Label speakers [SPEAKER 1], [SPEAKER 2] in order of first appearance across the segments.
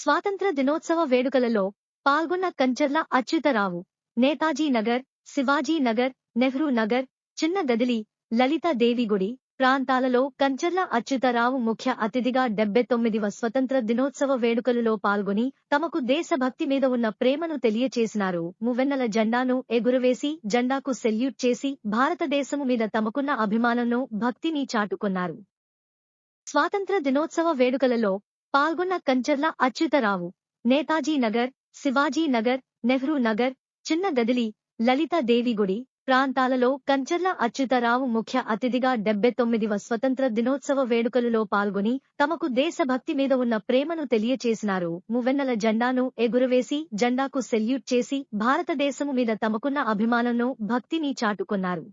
[SPEAKER 1] స్వాతంత్ర దినోత్సవ వేడుకలలో పాల్గొన్న కంచర్ల అచ్యుతరావు నేతాజీ నగర్ శివాజీ నగర్ నెహ్రూ నగర్ చిన్న గదిలి లలిత దేవిగుడి ప్రాంతాలలో కంచర్ల అచ్యుతరావు ముఖ్య అతిథిగా డెబ్బై తొమ్మిదివ స్వతంత్ర దినోత్సవ వేడుకలలో పాల్గొని తమకు దేశభక్తి మీద ఉన్న ప్రేమను తెలియచేసినారు. మువెన్నెల జెండాను ఎగురవేసి జెండాకు సెల్యూట్ చేసి భారతదేశము మీద తమకున్న అభిమానంను భక్తిని చాటుకున్నారు. స్వాతంత్ర దినోత్సవ వేడుకలలో పాల్గొన్న కంచర్ల అచ్యుతరావు నేతాజీ నగర్ శివాజీ నగర్ నెహ్రూ నగర్ చిన్న గదిలి లలిత దేవిగుడి ప్రాంతాలలో కంచర్ల అచ్యుతరావు ముఖ్య అతిథిగా డెబ్బై తొమ్మిదివ స్వతంత్ర దినోత్సవ వేడుకలలో పాల్గొని తమకు దేశభక్తి మీద ఉన్న ప్రేమను తెలియచేసినారు. మువెన్నెల జెండాను ఎగురవేసి జెండాకు సెల్యూట్ చేసి భారతదేశము మీద తమకున్న అభిమానంను భక్తిని చాటుకున్నారు.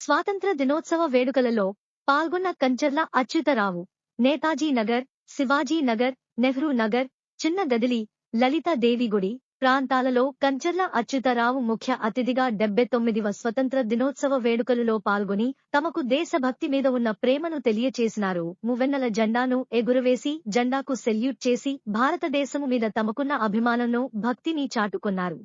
[SPEAKER 1] స్వాతంత్ర దినోత్సవ వేడుకలలో పాల్గొన్న కంచర్ల అచ్యుతరావు నేతాజీ నగర్ శివాజీ నగర్ నెహ్రూ నగర్ చిన్న గదిలి లలిత దేవిగుడి ప్రాంతాలలో కంచర్ల అచ్యుతరావు ముఖ్య అతిథిగా డెబ్బై తొమ్మిదివ స్వతంత్ర దినోత్సవ వేడుకలలో పాల్గొని తమకు దేశభక్తి మీద ఉన్న ప్రేమను తెలియచేసినారు. మువెన్నెల జెండాను ఎగురవేసి జెండాకు సెల్యూట్ చేసి భారతదేశము మీద తమకున్న అభిమానంను భక్తిని చాటుకున్నారు.